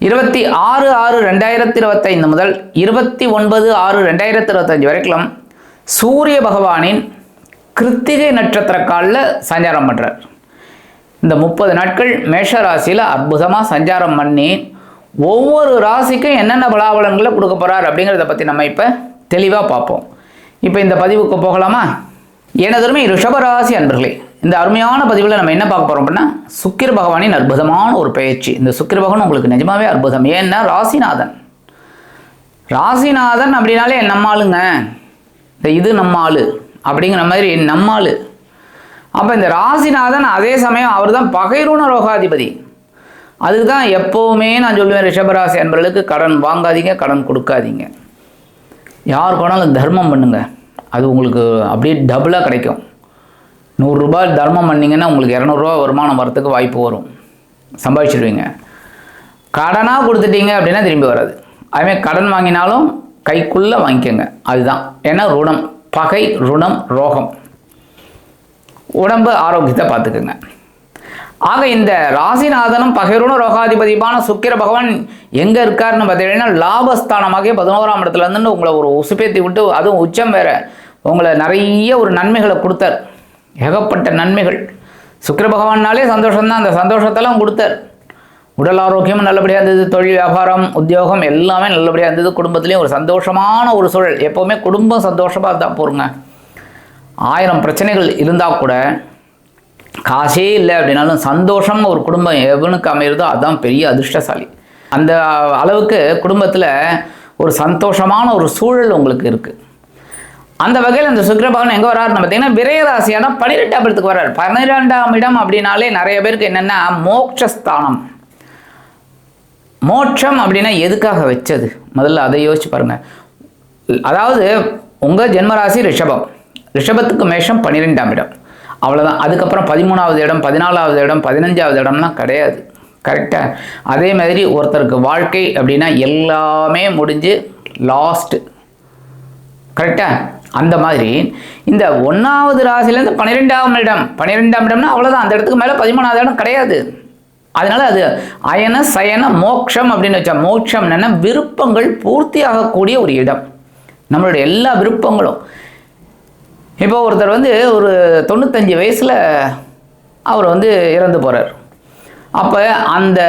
இருபத்தி ஆறு ஆறு ரெண்டாயிரத்தி இருபத்தைந்து முதல் இருபத்தி ஒன்பது ஆறு ரெண்டாயிரத்தி இருபத்தஞ்சு வரைக்கும் சூரிய பகவானின் கிருத்திகை நட்சத்திர காலில் சஞ்சாரம் பண்ணுறார் இந்த முப்பது நாட்கள் மேஷ ராசியில் அற்புதமாக சஞ்சாரம் பண்ணி ஒவ்வொரு ராசிக்கும் என்னென்ன பலாபலங்களை கொடுக்க போகிறார் அப்படிங்கிறத பற்றி நம்ம இப்போ தெளிவாக பார்ப்போம். இப்போ இந்த பதிவுக்கு போகலாமா? எனதுமே ரிஷபராசி அன்பர்களே இந்த அருமையான பதிவில் நம்ம என்ன பார்க்க போகிறோம் அப்படின்னா சுக்கிர பகவானின் அற்புதமான ஒரு பயிற்சி இந்த சுக்கிர பகவான் உங்களுக்கு நிஜமாவே அற்புதம். ஏன்னா ராசிநாதன். ராசிநாதன் அப்படின்னாலே நம்மாளுங்க இந்த இது நம்மாளு அப்படிங்கிற மாதிரி நம்மாளு அப்போ இந்த ராசிநாதன் அதே சமயம் அவர் தான் பகைரூண ரோகாதிபதி. அதுக்கு தான் எப்போவுமே நான் சொல்லுவேன் ரிஷபராசி அன்பர்களுக்கு கடன் வாங்காதீங்க கடன் கொடுக்காதீங்க. யார் போனாலும் தர்மம் பண்ணுங்க. அது உங்களுக்கு அப்படியே டபுளாக கிடைக்கும். நூறுரூபா தர்மம் பண்ணிங்கன்னா உங்களுக்கு இரநூறுவா வருமானம் வரத்துக்கு வாய்ப்பு வரும். சம்பாதிச்சிடுவீங்க கடனாக கொடுத்துட்டீங்க அப்படின்னா திரும்பி வராது. அதுமாதிரி கடன் வாங்கினாலும் கைக்குள்ளே வாங்கிக்கோங்க. அதுதான். ஏன்னா ருணம். பகை ருணம் ரோகம். உடம்பு ஆரோக்கியத்தை பார்த்துக்குங்க. ஆக இந்த ராசிநாதனும் பகைருண ரோகாதிபதியுமான சுக்கிர பகவான் எங்கே இருக்காருன்னு பார்த்தீங்கன்னா லாபஸ்தானமாகவே பதினோராம் இடத்துல இருந்து உங்களை ஒரு உசுப்பேத்தி விட்டு அதுவும் உச்சம் வேற. உங்களை நிறைய ஒரு நன்மைகளை கொடுத்தார். ஏகப்பட்ட நன்மைகள். சுக்கர பகவான்னாலே சந்தோஷம்தான். அந்த சந்தோஷத்தெல்லாம் கொடுத்தார். உடல் ஆரோக்கியமும் நல்லபடியாக இருந்தது. தொழில் வியாபாரம் உத்தியோகம் எல்லாமே நல்லபடியாக இருந்தது. குடும்பத்துலேயும் ஒரு சந்தோஷமான ஒரு சூழல். எப்போவுமே குடும்பம் சந்தோஷமாக தான் போருங்க. ஆயிரம் பிரச்சனைகள் இருந்தால் கூட காசே இல்லை அப்படின்னாலும் சந்தோஷம் ஒரு குடும்பம் எவனுக்கு அமையிறதோ அதுதான் பெரிய அதிர்ஷ்டசாலி. அந்த அளவுக்கு குடும்பத்தில் ஒரு சந்தோஷமான ஒரு சூழல் உங்களுக்கு இருக்குது அந்த வகையில் அந்த சுக்கிரபகவான் எங்கே வராருன்னு பார்த்தீங்கன்னா விரயராசியான பன்னிரெண்டாம் இடத்துக்கு வர்றார் பன்னிரெண்டாம் இடம் அப்படின்னாலே நிறைய பேருக்கு என்னென்னா மோட்சஸ்தானம். மோட்சம் அப்படின்னா எதுக்காக வச்சது? முதல்ல அதை யோசிச்சு பாருங்கள் அதாவது உங்கள் ஜென்மராசி ரிஷபம். ரிஷபத்துக்கு மேஷம் பன்னிரெண்டாம் இடம். அவ்வளோதான் அதுக்கப்புறம் பதிமூணாவது இடம் பதினாலாவது இடம் பதினஞ்சாவது இடம்லாம் கிடையாது. கரெக்டாக அதே மாதிரி ஒருத்தருக்கு வாழ்க்கை அப்படின்னா எல்லாமே முடிஞ்சு லாஸ்ட்டு கரெக்டாக அந்த மாதிரி இந்த ஒன்றாவது ராசிலேருந்து பன்னிரெண்டாம் இடம். பன்னிரெண்டாம் இடம்னா அவ்வளோதான் அந்த இடத்துக்கு மேலே பதிமூணாவது இடம் கிடையாது. அதனால் அது அயன சயன மோட்சம் அப்படின்னு வச்சா மோட்சம் என்னென்னா விருப்பங்கள் பூர்த்தி ஆகக்கூடிய ஒரு இடம். நம்மளுடைய எல்லா விருப்பங்களும். இப்போ ஒருத்தர் வந்து ஒரு தொண்ணூத்தஞ்சு வயசில் அவர் வந்து இறந்து போகிறார் அப்போ அந்த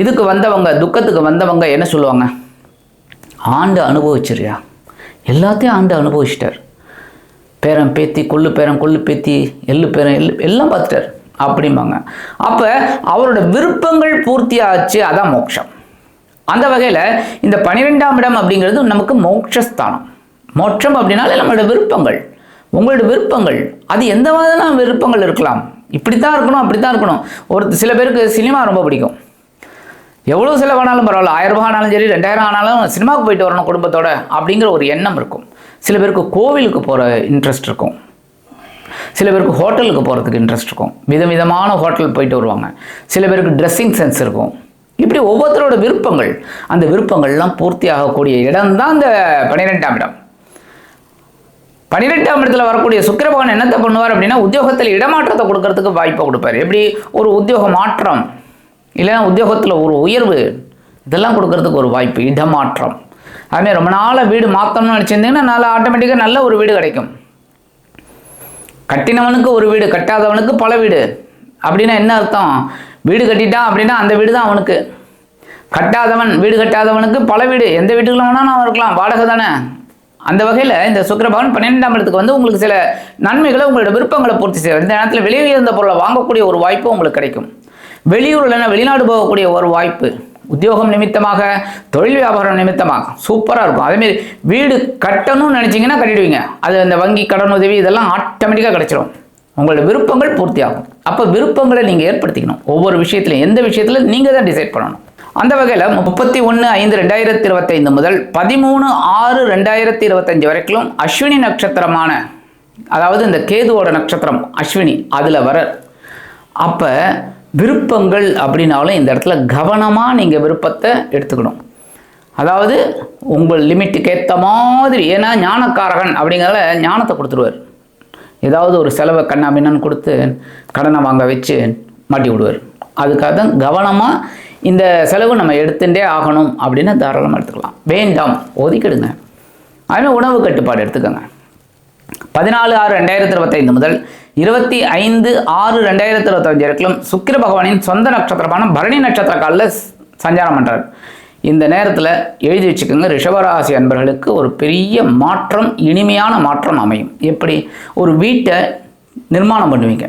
இதுக்கு வந்தவங்க துக்கத்துக்கு வந்தவங்க என்ன சொல்லுவாங்க? ஆண்டு அனுபவிச்சிருயா எல்லாத்தையும் ஆண்டு அனுபவிச்சிட்டார். பேரன் பேத்தி கொள்ளு பேரன் கொள்ளு பேத்தி எள்ளு பேரன் எள்ளு எல்லாம் பார்த்துட்டார். அப்படிம்பாங்க. அப்போ அவரோட விருப்பங்கள் பூர்த்தி ஆச்சு அதான் மோட்சம். அந்த வகையில் இந்த பன்னிரெண்டாம் இடம் அப்படிங்கிறது நமக்கு மோட்சஸ்தானம். மோட்சம் அப்படின்னாலே நம்மளோட விருப்பங்கள். உங்களோட விருப்பங்கள். அது எந்த மாதிரியான விருப்பங்கள் இருக்கலாம்? இப்படி தான் இருக்கணும் அப்படி தான் இருக்கணும். ஒரு சில பேருக்கு சினிமா ரொம்ப பிடிக்கும். எவ்வளோ செலவானாலும் பரவாயில்ல. ஆயிரம் ரூபாய் ஆனாலும் சரி ரெண்டாயிரம் ஆனாலும் சினிமாவுக்கு போயிட்டு வரணும் குடும்பத்தோட அப்படிங்கிற ஒரு எண்ணம் இருக்கும். சில பேருக்கு கோவிலுக்கு போகிற இன்ட்ரெஸ்ட் இருக்கும். சில பேருக்கு ஹோட்டலுக்கு போகிறதுக்கு இன்ட்ரெஸ்ட் இருக்கும். விதவிதமான ஹோட்டல் போயிட்டு வருவாங்க. சில பேருக்கு ட்ரெஸ்ஸிங் சென்ஸ் இருக்கும். இப்படி ஒவ்வொருத்தரோட விருப்பங்கள். அந்த விருப்பங்கள்லாம் பூர்த்தி ஆகக்கூடிய இடம் தான் இந்த பன்னிரெண்டாம் இடம். பன்னிரெண்டாம் இடத்துல வரக்கூடிய சுக்கிர பகவான் என்னத்தை பண்ணுவார் அப்படின்னா உத்தியோகத்தில் இடமாற்றத்தை கொடுக்கறதுக்கு வாய்ப்பை கொடுப்பார். எப்படி? ஒரு உத்தியோக மாற்றம். இல்லைன்னா உத்தியோகத்தில் ஒரு உயர்வு இதெல்லாம் கொடுக்கறதுக்கு ஒரு வாய்ப்பு இடமாற்றம். அதுமாதிரி ரொம்ப நாளாக வீடு மாற்றணும்னு நினச்சிருந்தீங்கன்னா நல்லா ஆட்டோமேட்டிக்காக நல்ல ஒரு வீடு கிடைக்கும். கட்டினவனுக்கு ஒரு வீடு கட்டாதவனுக்கு பல வீடு. அப்படின்னா என்ன அர்த்தம்? வீடு கட்டிட்டான் அப்படின்னா அந்த வீடு தான் அவனுக்கு. கட்டாதவன் வீடு கட்டாதவனுக்கு பல வீடு. எந்த வீட்டுக்குள்ள வேணாலும் அவன் இருக்கலாம் வாடகை தானே. அந்த வகையில் இந்த சுக்கிரபவன் பன்னிரெண்டாம் இடத்துக்கு வந்து உங்களுக்கு சில நன்மைகளை உங்களோட விருப்பங்களை பூர்த்தி செய்வார். இந்த நேரத்தில் வெளியே இருந்த பொருளை வாங்கக்கூடிய ஒரு வாய்ப்பு உங்களுக்கு கிடைக்கும். வெளியூர் இல்லைன்னா வெளிநாடு போகக்கூடிய ஒரு வாய்ப்பு. உத்தியோகம் நிமித்தமாக தொழில் வியாபாரம் நிமித்தமாக. சூப்பராக இருக்கும். அதேமாரி வீடு கட்டணும்னு நினச்சிங்கன்னா கட்டிடுவீங்க. அது அந்த வங்கி கடன் உதவி இதெல்லாம் ஆட்டோமேட்டிக்காக கிடைச்சிரும். உங்களோட விருப்பங்கள் பூர்த்தியாகும். அப்போ விருப்பங்களை நீங்கள் ஏற்படுத்திக்கணும். ஒவ்வொரு விஷயத்துலையும் எந்த விஷயத்தில் நீங்கள் தான் டிசைட் பண்ணணும். அந்த வகையில் முப்பத்தி ஒன்று ஐந்து ரெண்டாயிரத்தி இருபத்தைந்து முதல் பதிமூணு ஆறு ரெண்டாயிரத்தி இருபத்தஞ்சு வரைக்கும் அஸ்வினி நட்சத்திரமான அதாவது இந்த கேதுவோட நட்சத்திரம் அஸ்வினி அதில் வர அப்போ விருப்பங்கள் அப்படின்னாலும் இந்த இடத்துல கவனமாக நீங்கள் விருப்பத்தை எடுத்துக்கணும். அதாவது உங்கள் லிமிட்டுக்கு ஏற்ற மாதிரி ஏன்னா ஞானக்காரகன் அப்படிங்கிறத ஞானத்தை கொடுத்துருவார். ஏதாவது ஒரு செலவை கண்ணாபின்னு கொடுத்து கடனை வாங்க வச்சு மாட்டி விடுவார். அதுக்காக தான் கவனமாக இந்த செலவு நம்ம எடுத்துட்டே ஆகணும் அப்படின்னு தாராளமாக எடுத்துக்கலாம். வேண்டாம் ஒதுக்கிடுங்க. அதுமாதிரி உணவு கட்டுப்பாடு எடுத்துக்கோங்க. பதினாலு ஆறு ரெண்டாயிரத்தி இருபத்தைந்து முதல் இருபத்தி ஐந்து ஆறு ரெண்டாயிரத்தி இருபத்தஞ்சு வரைக்கும் சுக்கிர பகவானின் சொந்த நட்சத்திரமான பரணி நட்சத்திர காலில் சஞ்சாரம் பண்ணுறார் இந்த நேரத்தில் எழுதி வச்சுக்கோங்க ரிஷபராசி அன்பர்களுக்கு ஒரு பெரிய மாற்றம் இனிமையான மாற்றம் அமையும். எப்படி? ஒரு வீட்டை நிர்மாணம் பண்ணுவீங்க.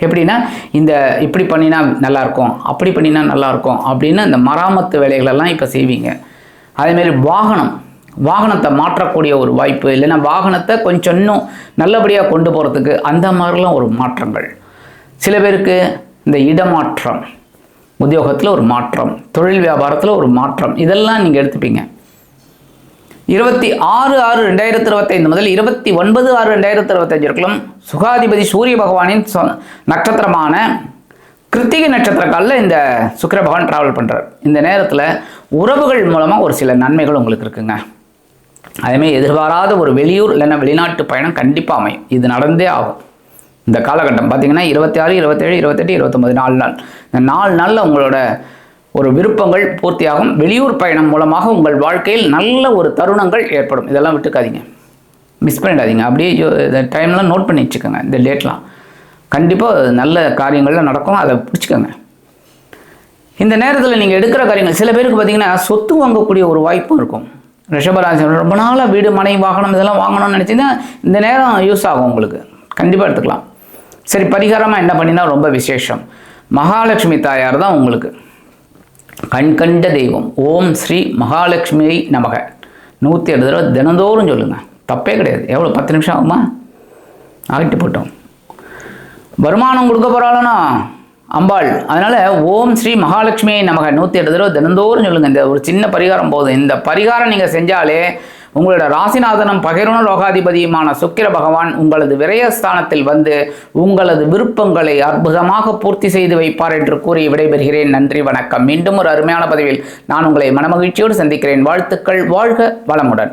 எப்படின்னா இந்த இப்படி பண்ணினா நல்லாயிருக்கும் அப்படி பண்ணினா நல்லாயிருக்கும் அப்படின்னு இந்த மராமத்து வேலைகளெல்லாம் இப்போ செய்வீங்க. அதேமாரி வாகனம். வாகனத்தை மாற்றக்கூடிய ஒரு வாய்ப்பு இல்லைன்னா வாகனத்தை கொஞ்சம் இன்னும் நல்லபடியாக கொண்டு போகிறதுக்கு அந்த மாதிரிலாம் ஒரு மாற்றங்கள். சில பேருக்கு இந்த இடமாற்றம் உத்தியோகத்தில் ஒரு மாற்றம் தொழில் வியாபாரத்தில் ஒரு மாற்றம் இதெல்லாம் நீங்கள் எடுத்துப்பீங்க. இருபத்தி ஆறு ஆறு ரெண்டாயிரத்தி இருபத்தைந்து முதல் இருபத்தி ஒன்பது ஆறு ரெண்டாயிரத்தி இருபத்தஞ்சு வரைக்கும் சுகாதிபதி சூரிய பகவானின் சொ- நட்சத்திரமான கிருத்திகை நட்சத்திர காலில் இந்த சுக்கர பகவான் ட்ராவல் பண்ணுறார் இந்த நேரத்தில் உறவுகள் மூலமாக ஒரு சில நன்மைகள் உங்களுக்கு இருக்குங்க. அதேமாதிரி எதிர்பாராத ஒரு வெளியூர் இல்லைன்னா வெளிநாட்டு பயணம் கண்டிப்பாக அமையும். இது நடந்தே ஆகும். இந்த காலகட்டம் பார்த்தீங்கன்னா இருபத்தி ஆறு இருபத்தேழு இருபத்தெட்டு இருபத்தொம்பது நாலு நாள். இந்த நாலு நாளில் உங்களோட ஒரு விருப்பங்கள் பூர்த்தியாகும். வெளியூர் பயணம் மூலமாக உங்கள் வாழ்க்கையில் நல்ல ஒரு தருணங்கள் ஏற்படும். இதெல்லாம் விட்டுக்காதீங்க. மிஸ் பண்ணிடாதீங்க. அப்படியே இந்த டைம்லாம் நோட் பண்ணி வச்சுக்கோங்க. இந்த டேட்லாம். கண்டிப்பாக நல்ல காரியங்கள்லாம் நடக்கும். அதை பிடிச்சிக்கோங்க. இந்த நேரத்தில் நீங்கள் எடுக்கிற காரியங்கள் சில பேருக்கு பார்த்தீங்கன்னா சொத்து வாங்கக்கூடிய ஒரு வாய்ப்பும் இருக்கும். ரிஷபராசி ரொம்ப நாளாக வீடு மனை வாகனம் இதெல்லாம் வாங்கணும்னு நினச்சிங்கன்னா இந்த நேரம் யூஸ் ஆகும் உங்களுக்கு. கண்டிப்பாக எடுத்துக்கலாம். சரி பரிகாரமாக என்ன பண்ணினா ரொம்ப விசேஷம். மகாலட்சுமி தாயார் தான் உங்களுக்கு. கண் கண்ட தெய்வம். ஓம் ஸ்ரீ மகாலட்சுமி நமக. நூற்றி எட்டு தடவை தினந்தோறும் சொல்லுங்கள் தப்பே கிடையாது. எவ்வளோ பத்து நிமிஷம் ஆகுமா? ஆகிட்டு போட்டோம். வருமானம் கொடுக்க போகிறாளனா அம்பாள். அதனால் ஓம் ஸ்ரீ மகாலட்சுமியை நமக்கு நூற்றி எட்டு தடவை தினந்தோறும் சொல்லுங்கள் இந்த ஒரு சின்ன பரிகாரம் போதும். இந்த பரிகாரம் நீங்கள் செஞ்சாலே உங்களோட ராசிநாதனம் பகிர்ண லோகாதிபதியுமான சுக்கிர பகவான் உங்களது விரயஸ்தானத்தில் வந்து உங்களது விருப்பங்களை அற்புதமாக பூர்த்தி செய்து வைப்பார் என்று கூறி விடைபெறுகிறேன். நன்றி வணக்கம். மீண்டும் ஒரு அருமையான பதிவில் நான் உங்களை மனமகிழ்ச்சியோடு சந்திக்கிறேன். வாழ்த்துக்கள். வாழ்க வளமுடன்.